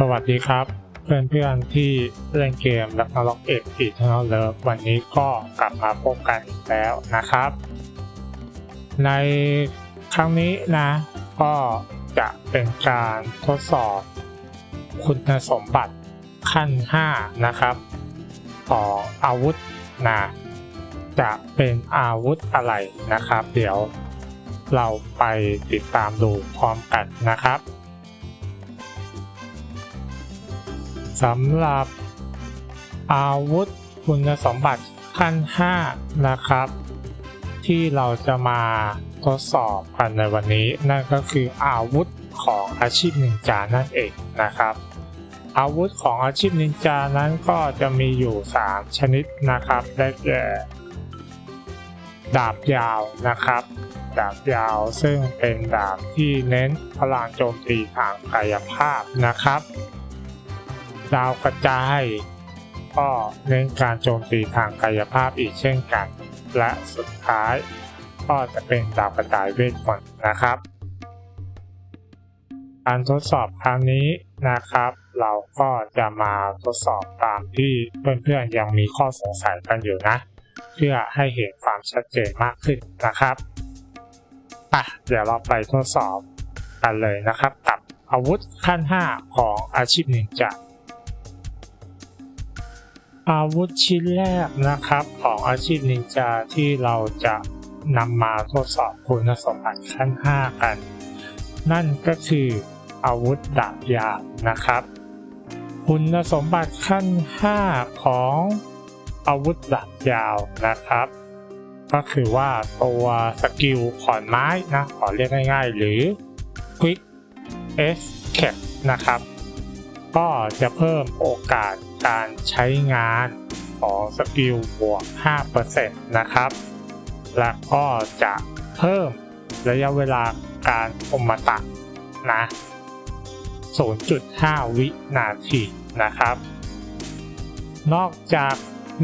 สวัสดีครับ เพื่อนๆที่เล่นเกมและนล็อกเอ็กอีทนอลเลิฟวันนี้ก็กลับมาพบกันอีกแล้วนะครับ ในครั้งนี้นะ ก็จะเป็นการทดสอบคุณสมบัติขั้น 5 นะครับของอาวุธนะจะเป็นอาวุธอะไรนะครับ เดี๋ยวเราไปติดตามดูพร้อมกันนะครับ สำหรับอาวุธคุณสมบัติขั้น 5 นะครับ ที่เราจะมาทดสอบกันในวันนี้ นั่นก็คืออาวุธของอาชีพนินจานั่นเองนะครับ อาวุธของอาชีพนินจานั้นก็จะมีอยู่ 3 ชนิดนะครับ ได้แก่ดาบยาวนะครับ ดาบยาวซึ่งเป็นดาบที่เน้นพลังโจมตีทางกายภาพนะครับ ดาวกระจาย ก็เน้นการโจมตีทางกายภาพอีกเช่นกัน และสุดท้าย ก็จะเป็นดาวกระจายเวทมนต์นะครับ การทดสอบครั้งนี้นะครับ เราก็จะมาทดสอบตามที่เพื่อนๆยังมีข้อสงสัยกันอยู่นะ เพื่อให้เห็นความชัดเจนมากขึ้นนะครับอะเดี๋ยวเราไปทดสอบกันเลยนะครับกับอาวุธขั้น 5 ของอาชีพนินจา อาวุธชิ้นแรกนะครับของอาชีพนินจาที่เราจะนำมาทดสอบคุณสมบัติขั้น 5 กัน นั่นก็คืออาวุธดาบยาวนะครับ คุณสมบัติขั้น 5 ของอาวุธดาบยาวนะครับ ก็คือว่าตัวสกิลขอนไม้นะขอเรียกง่ายๆ หรือ Quick s cap นะครับ ก็จะเพิ่มโอกาสการใช้งานของสกิลบวก 5%นะครับ และก็จะเพิ่มระยะเวลาการอมตะนะ 0.5 วินาทีนะครับ นอกจาก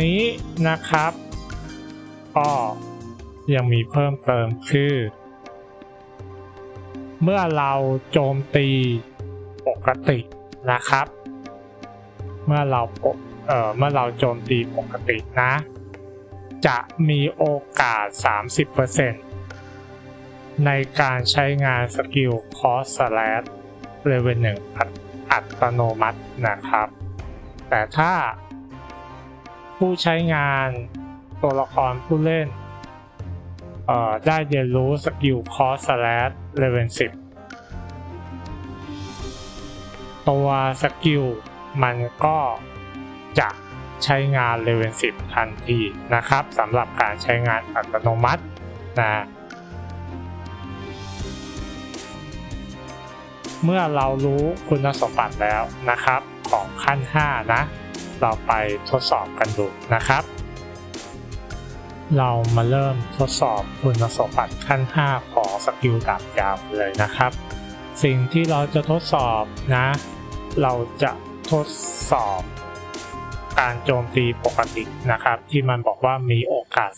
นี้นะครับ ก็ยังมีเพิ่มเติมคือ เมื่อเราโจมตีปกติ นะครับ เมื่อเราเอ่อเมื่อเราโจมตีปกตินะ จะมีโอกาส 30%ในการใช้งานสกิลคอสแลดเลเวลหนึ่งอัตโนมัตินะครับ แต่ถ้าผู้ใช้งานตัวละครผู้เล่นได้เรียนรู้สกิลคอสแลดเลเวล10 ตัวสกิลมันก็จะใช้งานเลเวล10 ทันทีนะครับสำหรับการใช้งานอัตโนมัตินะเมื่อเรารู้คุณสมบัติแล้วนะครับของขั้น 5 นะ เราไปทดสอบกันดูนะครับ เรามาเริ่มทดสอบคุณสมบัติขั้น 5 ของสกิลดาบยาวเลยนะครับ สิ่งที่เราจะทดสอบนะ เราจะทดสอบการโจมตีปกตินะครับ ที่มันบอกว่ามีโอกาส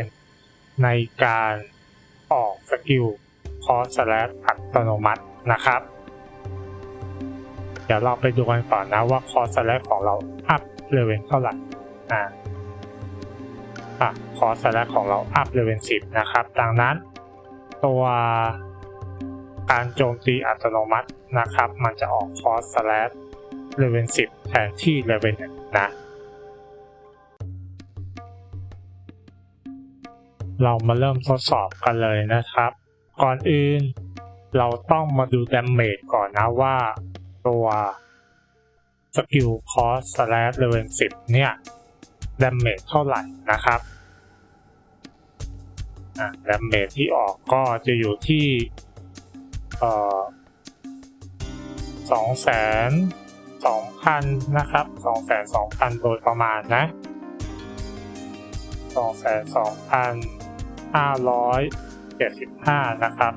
30%ในการออกสกิลคอสแลดอัตโนมัตินะครับ เดี๋ยวเราไปดูกันก่อนนะว่าคอสแลดของเราอัพเลเวลเท่าไหร่อ่าอะคอสแลดของเราอัพเลเวล10 นะครับ ดังนั้นตัว การโจมตีอัตโนมัตินะครับ มันจะออกคอสสแลดเลเวล10แทนที่เลเวล1นะ เรามาเริ่มทดสอบกันเลยนะครับ ก่อนอื่น เราต้องมาดูดาเมจก่อนนะว่าตัวสกิลคอสสแลดเลเวล10เนี่ยดาเมจเท่าไหร่นะครับดาเมจที่ออกก็จะอยู่ที่ สองแสนสองพันนะครับสองแสนสองพันโดยประมาณนะสองแสนสองพันห้าร้อยเจ็ดสิบห้านะครับ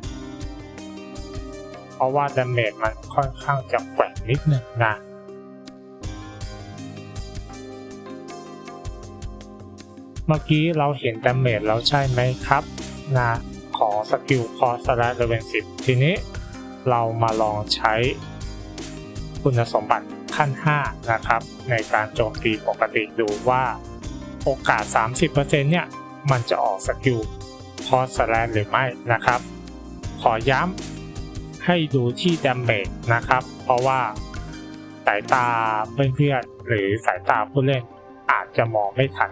เพราะว่าดาเมจมันค่อนข้างจะแกว่งนิดนึงนะเมื่อกี้เราเห็นดาเมจแล้วใช่ไหมครับนะ ของสกิลคอสและเลเวล10ทีนี้เรามาลองใช้คุณสมบัติขั้น 5 นะครับ ในการโจมตีปกติดูว่าโอกาส 30%เนี่ย มันจะออกสกิลคอสแลนหรือไม่นะครับ ขอย้ำให้ดูที่ดาเมจนะครับ เพราะว่าสายตาเพื่อนๆหรือสายตาผู้เล่นอาจจะมองไม่ทัน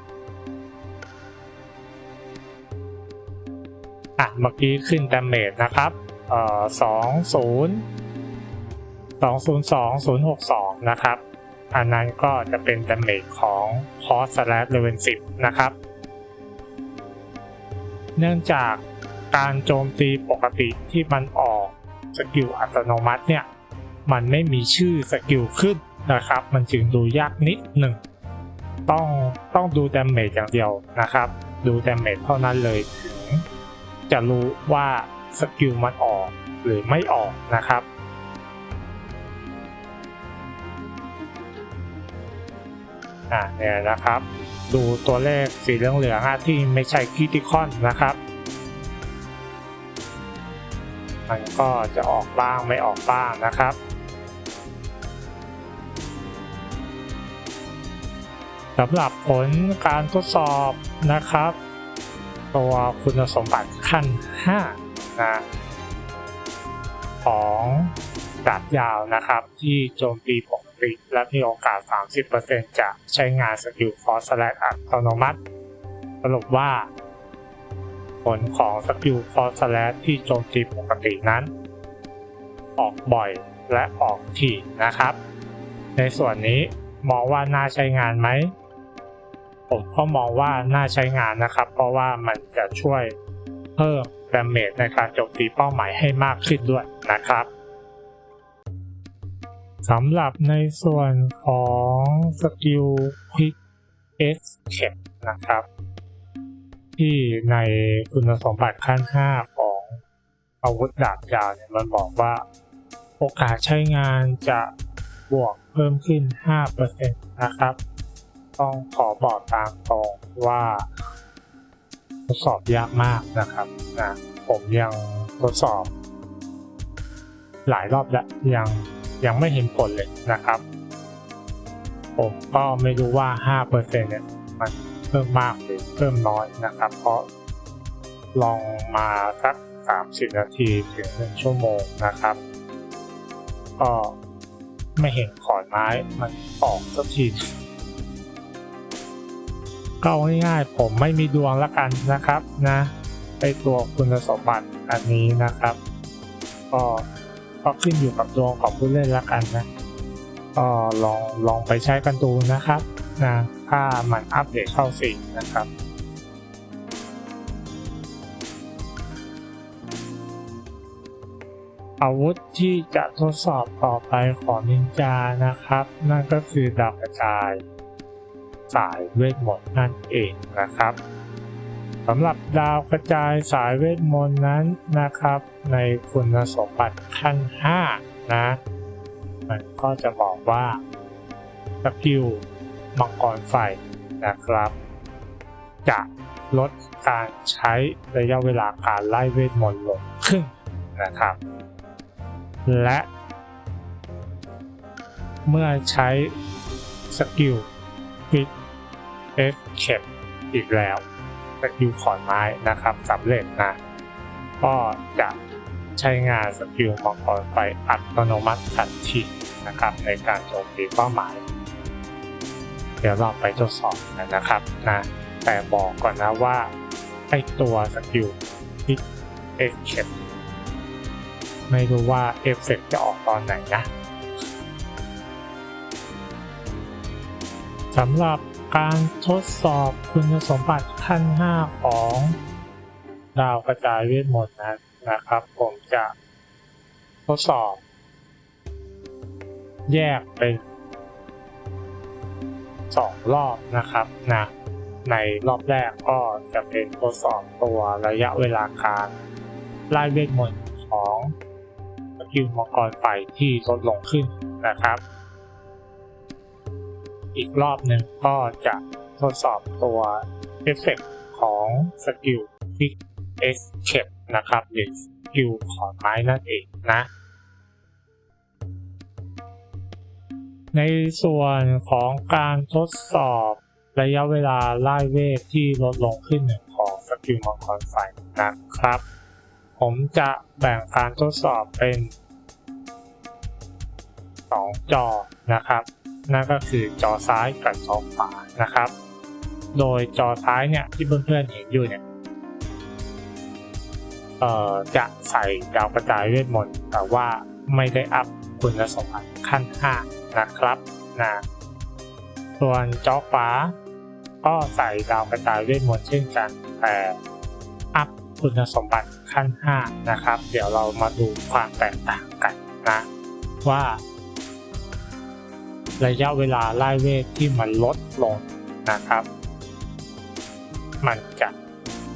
อะเมื่อกี้ขึ้นดาเมจนะครับเอ่อสองศูนย์สองศูนย์สองศูนย์หกสองนะครับอันนั้นก็จะเป็นดาเมจของคอสแลสเลเวนสิบนะครับ เนื่องจากการโจมตีปกติที่มันออกสกิลอัตโนมัติเนี่ย มันไม่มีชื่อสกิลขึ้นนะครับ มันจึงดูยากนิดหนึ่ง ต้องต้องดูดาเมจอย่างเดียวนะครับ ดูดาเมจเท่านั้นเลยถึง จะรู้ว่าสกิลมันออกหรือไม่ออกนะครับ อ่าเนี่ยนะครับ ดูตัวเลขสีเหลืองๆอะที่ไม่ใช่คิติคอนนะครับ มันก็จะออกบ้างไม่ออกบ้างนะครับสำหรับผลการทดสอบนะครับ ตัวคุณสมบัติขั้น 5 นะของดาบยาวนะครับ ที่โจมตีปกติและมีโอกาส 30%จะใช้งานสกิลคอสแลกอัตโนมัติ สรุปว่า ผลของสกิลคอสแลกที่โจมตีปกตินั้น ออกบ่อยและออกถี่นะครับ ในส่วนนี้มองว่าน่าใช้งานไหม ผมก็มองว่าน่าใช้งานนะครับ เพราะว่ามันจะช่วยเพิ่มดาเมจในการโจมตีเป้าหมายให้มากขึ้นด้วยนะครับสำหรับในส่วนของสกิล Quick Escape นะครับ ที่ในคุณสมบัติขั้น 5 ของอาวุธดาบยาวเนี่ยมันบอกว่า โอกาสใช้งานจะบวกเพิ่มขึ้น 5%นะครับ ต้องขอบอกตามตรงว่าทดสอบยากมากนะครับนะผมยังทดสอบ หลายรอบแล้วยังยังไม่เห็นผลเลยนะครับ ผมก็ไม่รู้ว่า 5%เนี่ยมันเพิ่มมากหรือเพิ่มน้อยนะครับ เพราะลองมาสัก 30 นาทีถึง 1 ชั่วโมงนะครับ ก็ไม่เห็นขอนไม้มันออกสักที ก็ง่ายๆผมไม่มีดวงละกันนะครับนะไอตัวคุณสมบัติอันนี้นะครับ ก็ก็ขึ้นอยู่กับดวงของผู้เล่นละกันนะก็ลองลองไปใช้กันดูนะครับนะถ้ามันอัปเดตเข้าสิ่งนะครับอาวุธที่จะทดสอบต่อไปของนินจานะครับ นั่นก็คือดาวกระจาย สายเวทมนต์นั่นเองนะครับสำหรับดาวกระจายสายเวทมนต์นั้นนะครับ ในคุณสมบัติขั้น 5 นะ มันก็จะบอกว่าสกิลมังกรไฟนะครับ จะลดการใช้ระยะเวลาการไล่เวทมนต์ลงครึ่งนะครับ และ เมื่อใช้สกิล ฟิตเอฟเข็อีกแล้วสกิลขอนไม้นะครับสำเร็จนะ ก็จะใช้งานสกิลมังกรไฟอัตโนมัติทันทีนะครับ ในการโจมตีเป้าหมาย เดี๋ยวเราไปทดสอบกันนะครับนะแต่บอกก่อนนะว่าไอตัวสกิลฟิตเอฟเข็ไม่รู้ว่าเอฟเฟกจะออกตอนไหนนะ สำหรับการทดสอบคุณสมบัติขั้น 5 ของดาวกระจายเวทมนต์นั้นนะครับ ผมจะทดสอบ แยกเป็นสองรอบนะครับนะในรอบแรกก็จะเป็นทดสอบตัวระยะเวลาการไล่เวทมนต์ของสกิลมังกรไฟที่ลดลงขึ้นนะครับ อีกรอบหนึ่งก็จะทดสอบตัวเอฟเฟกของสกิล Quick Escape นะครับหรือสกิลขอนไม้นั่นเองนะ ในส่วนของการทดสอบระยะเวลาไล่เวทที่ลดลงขึ้นหนึ่งของสกิลมังกรไฟนะครับ ผมจะแบ่งการทดสอบเป็น 2 จอนะครับ นั่นก็คือจอซ้ายกับจอขวานะครับ โดยจอซ้ายเนี่ยที่เพื่อนๆเห็นอยู่เนี่ยเอ่อจะใส่ดาวกระจายเวทมนต์แต่ว่าไม่ได้อัพคุณสมบัติขั้น 5 นะครับนะส่วนจอขวาก็ใส่ดาวกระจายเวทมนต์เช่นกันแต่อัพคุณสมบัติขั้น 5 นะครับ เดี๋ยวเรามาดูความแตกต่างกันนะ ว่า ระยะเวลาไล่เวทที่มันลดลงนะครับ มันจะ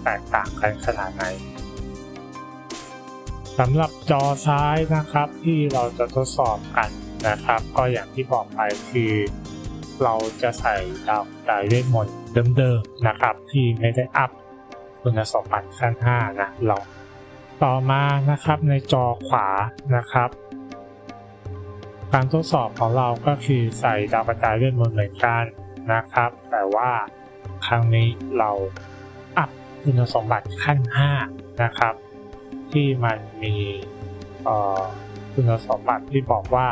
แตกต่างกันขนาดไหนสำหรับจอซ้ายนะครับที่เราจะทดสอบกันนะครับ ก็อย่างที่บอกไปคือ เราจะใส่ดาวกายเวทมนต์เดิมๆนะครับ ที่ไม่ได้อัพคุณสมบัติขั้น5นะเราต่อมานะครับในจอขวานะครับ การทดสอบของเราก็คือใส่ดาวกระจายเวทมนต์เหมือนกันนะครับ แต่ว่าครั้งนี้เราอัพคุณสมบัติขั้น 5 นะครับ ที่มันมีคุณสมบัติที่บอกว่า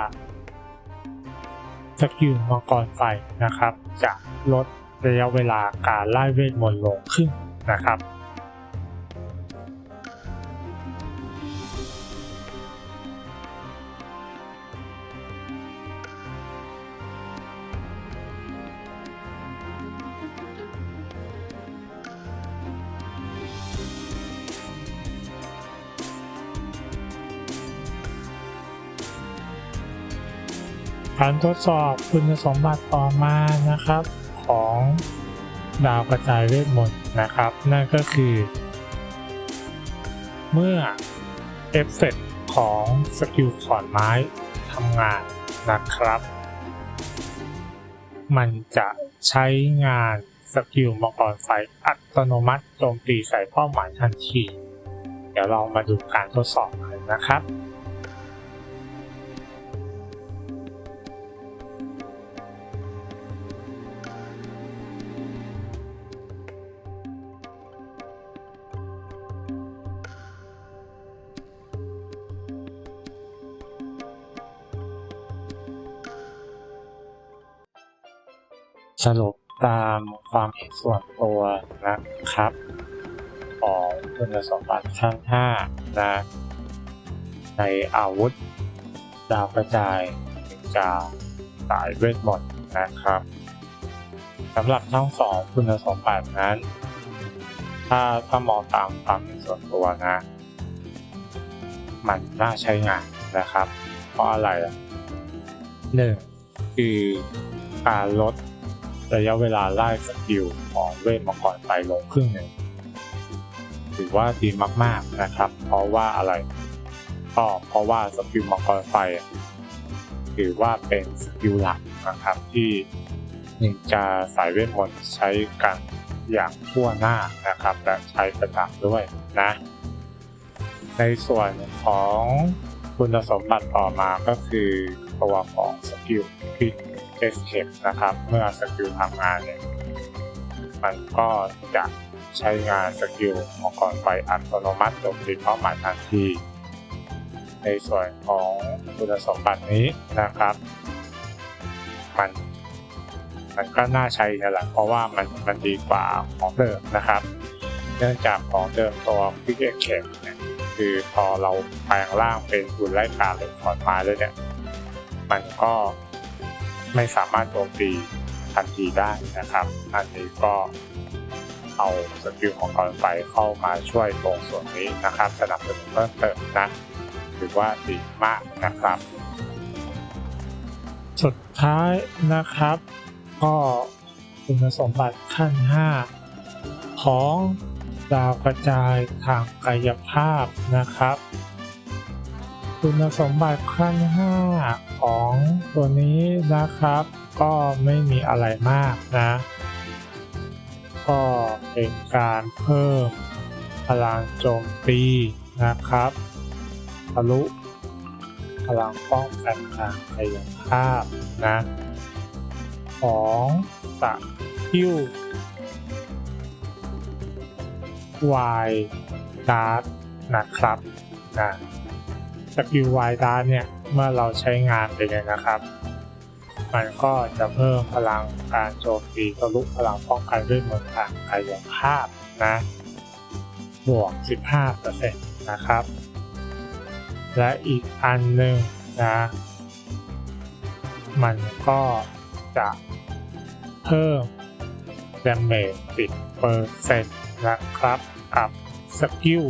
สกิลมังกรไฟนะครับ จะลดระยะเวลาการไล่เวทมนต์ลงขึ้นนะครับ การทดสอบคุณสมบัติต่อมานะครับ ของดาวกระจายเวทมนต์นะครับ นั่นก็คือ เมื่อเอฟเฟกต์ของสกิลขอนไม้ทำงานนะครับ มันจะใช้งานสกิลมังกรไฟอัตโนมัติโจมตีใส่เป้าหมายทันที เดี๋ยวเรามาดูการทดสอบกันนะครับ รุปตามความเห็นส่วนตัวนะครับของคุณสมบัติขั้น5นะในอาวุธ ดาวกระจายจากสายเวทมนต์นะครับสำหรับทั้งสองคุณสมบัตินั้น ถ้าถ้ามองตามความเห็นส่วนตัวนะ มันน่าใช้งานนะครับ เพราะอะไรอะหนึ่งคือการลด ระยะเวลาไล่สกิลของเวทมังกรไฟลงครึ่งหนึ่งถือว่าดีมากๆนะครับ เพราะว่าอะไรก็เพราะว่าสกิลมังกรไฟถือว่าเป็นสกิลหลักนะครับที่นินจาสายเวทมนต์ใช้กันอย่างทั่วหน้านะครับและใช้ประจำด้วยนะ ในส่วนของคุณสมบัติต่อมาก็คือตัวของสกิลพิก escape นะครับ เมื่อสกิลทำงานเนี่ยมันก็จะใช้งานสกิลมังกรไฟอัตโนมัติโจมตีเป้าหมายทันที ในส่วนของคุณสมบัตินี้นะครับ มันมันก็น่าใช่แหละเพราะว่ามันมันดีกว่าของเดิมนะครับ เนื่องจากของเดิมตัวพิกเอเข็เนี่ยคือพอเราแปลงร่างเป็นหุ่นไล่กาหรือขอนไม้แล้วเนี่ย มันก็ ไม่สามารถโจมตีทันทีได้นะครับ อันนี้ก็เอาสกิลของกรไฟเข้ามาช่วยตรงส่วนนี้นะครับ สนับสนุนเพิ่มเติมนะถือว่าดีมากนะครับ สุดท้ายนะครับ ก็คุณสมบัติขั้น 5 ของดาวกระจายทางกายภาพนะครับ คุณสมบัติขั้น 5 ของตัวนี้นะครับ ก็ไม่มีอะไรมากนะ ก็เป็นการเพิ่มพลังโจมตีนะครับทะลุพลังป้องกันทางกายภาพนะของสกิลวายดาร์นะครับนะ สกิลวายดาร์เนี่ย เมื่อเราใช้งานไปเนี่ยนะครับ มันก็จะเพิ่มพลังการโจมตีทะลุพลังป้องกันด้วยมนต์ทางกายภาพนะ บวก 15%นะครับ และอีกอันหนึ่งนะ มันก็จะเพิ่ม damage 10%นะครับ กับสกิล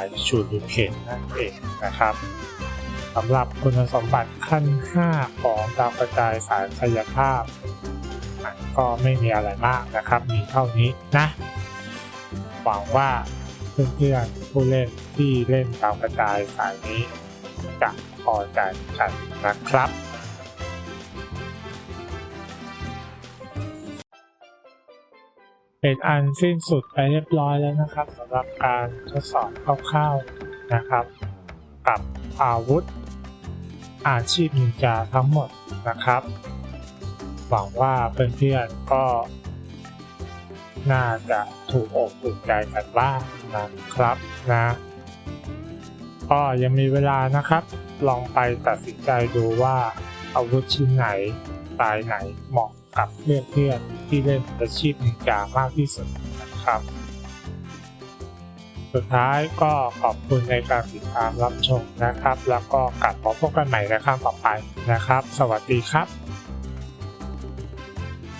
Y ชูริเคนนั่นเองนะครับสำหรับคุณสมบัติขั้น 5 ของดาวกระจายสายกายภาพมันก็ไม่มีอะไรมากนะครับ มีเท่านี้นะ หวังว่าเพื่อนๆผู้เล่นที่เล่นดาวกระจายสายนี้จะพอใจกันนะครับ เป็นอันสิ้นสุดไปเรียบร้อยแล้วนะครับสำหรับการทดสอบคร่าวๆนะครับ กับอาวุธ อาชีพนินจาทั้งหมดนะครับ หวังว่าเพื่อนๆก็น่าจะถูกอกถูกใจกันบ้างนะครับนะก็ยังมีเวลานะครับ ลองไปตัดสินใจดูว่าอาวุธชิ้นไหนสไตล์ไหนเหมาะ กับเพื่อนๆที่เล่นอาชีพนินจามากที่สุดนะครับ สุดท้ายก็ขอบคุณในการติดตามรับชมนะครับ แล้วก็กลับมาพบกันใหม่ในครั้งต่อไปนะครับ สวัสดีครับ